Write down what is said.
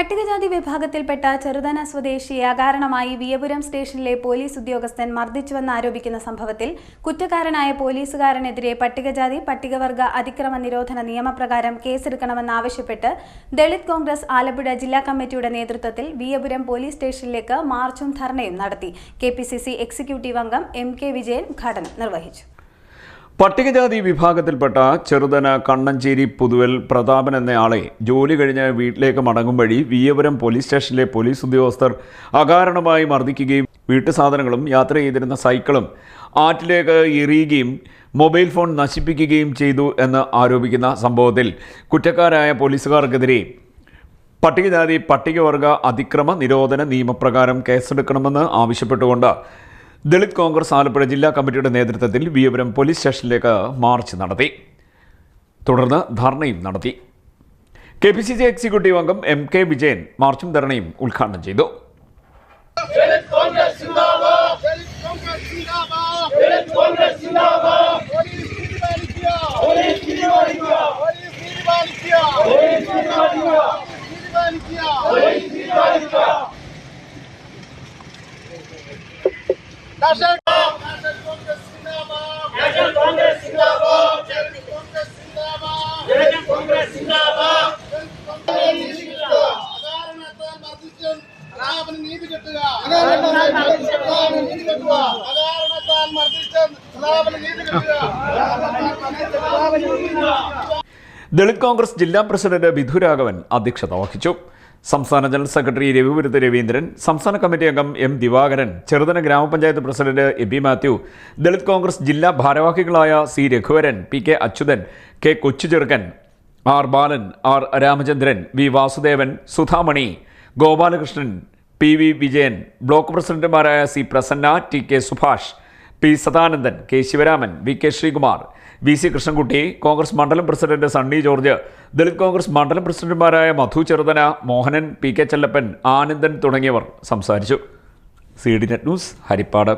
പട്ടികജാതി വിഭാഗത്തിൽപ്പെട്ട ചെറുതന സ്വദേശിയെ അകാരണമായി വിയപുരം സ്റ്റേഷനിലെ പോലീസ് ഉദ്യോഗസ്ഥൻ മർദ്ദിച്ചുവെന്ന് ആരോപിക്കുന്ന സംഭവത്തിൽ കുറ്റക്കാരനായ പോലീസുകാരനെതിരെ പട്ടികജാതി പട്ടികവർഗ അതിക്രമ നിരോധന നിയമപ്രകാരം കേസെടുക്കണമെന്നാവശ്യപ്പെട്ട് ദളിത് കോൺഗ്രസ് ആലപ്പുഴ ജില്ലാ കമ്മിറ്റിയുടെ നേതൃത്വത്തിൽ വിയപുരം പോലീസ് സ്റ്റേഷനിലേക്ക് മാർച്ചും ധർണയും നടത്തി. കെ എക്സിക്യൂട്ടീവ് അംഗം എം കെ വിജയൻ ഉദ്ഘാടനം നിർവഹിച്ചു. പട്ടികജാതി വിഭാഗത്തിൽപ്പെട്ട ചെറുതന കണ്ണഞ്ചേരി പുതുവൽ പ്രതാപൻ എന്നയാളെ ജോലി കഴിഞ്ഞ് വീട്ടിലേക്ക് മടങ്ങും വഴി വിയപുരം പോലീസ് സ്റ്റേഷനിലെ പോലീസ് ഉദ്യോഗസ്ഥർ അകാരണമായി മർദ്ദിക്കുകയും വീട്ടു സാധനങ്ങളും യാത്ര ചെയ്തിരുന്ന സൈക്കിളും ആറ്റിലേക്ക് എറിയുകയും മൊബൈൽ ഫോൺ നശിപ്പിക്കുകയും ചെയ്തു എന്ന് ആരോപിക്കുന്ന സംഭവത്തിൽ കുറ്റക്കാരായ പോലീസുകാർക്കെതിരെ പട്ടികജാതി പട്ടികവർഗ അതിക്രമ നിരോധന നിയമപ്രകാരം കേസെടുക്കണമെന്ന് ആവശ്യപ്പെട്ടുകൊണ്ട് ദളിത് കോൺഗ്രസ് ആലപ്പുഴ ജില്ലാ കമ്മിറ്റിയുടെ നേതൃത്വത്തിൽ വിയപുരം പോലീസ് സ്റ്റേഷനിലേക്ക് മാർച്ച് നടത്തി. തുടർന്ന് ധർണയും നടത്തി. K P C C executive അംഗം എം കെ വിജയൻ മാർച്ചും ധർണയും ഉദ്ഘാടനം ചെയ്തു. ദളിത് നീതി കിട്ടുക നീതി കിട്ടുക അകാരണത്താൽ മർദ്ദിച്ചും നീതി കിട്ടുക ദളിത് കോൺഗ്രസ് ജില്ലാ പ്രസിഡന്റ് ബിധുരാഘവൻ അധ്യക്ഷത വഹിച്ചു. സംസ്ഥാന ജനറൽ സെക്രട്ടറി രവിപുരത്ത് രവീന്ദ്രൻ സംസ്ഥാന കമ്മിറ്റി അംഗം എം ദിവാകരൻ ചെറുതന ഗ്രാമപഞ്ചായത്ത് പ്രസിഡന്റ് എ എബി മാത്യു ദളിത് കോൺഗ്രസ് ജില്ലാ ഭാരവാഹികളായ C Raghuvaran P K Achuthan K Kochucherukkan R Balan R Ramachandran V Vasudevan Sudhamani Gopalakrishnan P V Vijayan block പ്രസിഡന്റുമാരായ C Prasanna T K Subhash P Sadanandan K Sivaraman V K Sreekumar V C Krishnankutty Congress മണ്ഡലം president Sunny George Dalit Congress മണ്ഡലം പ്രസിഡന്റുമാരായ Madhu Cheruthana Mohanan P K Chellappan Anandan തുടങ്ങിയവർ സംസാരിച്ചു. C D net news Haripad.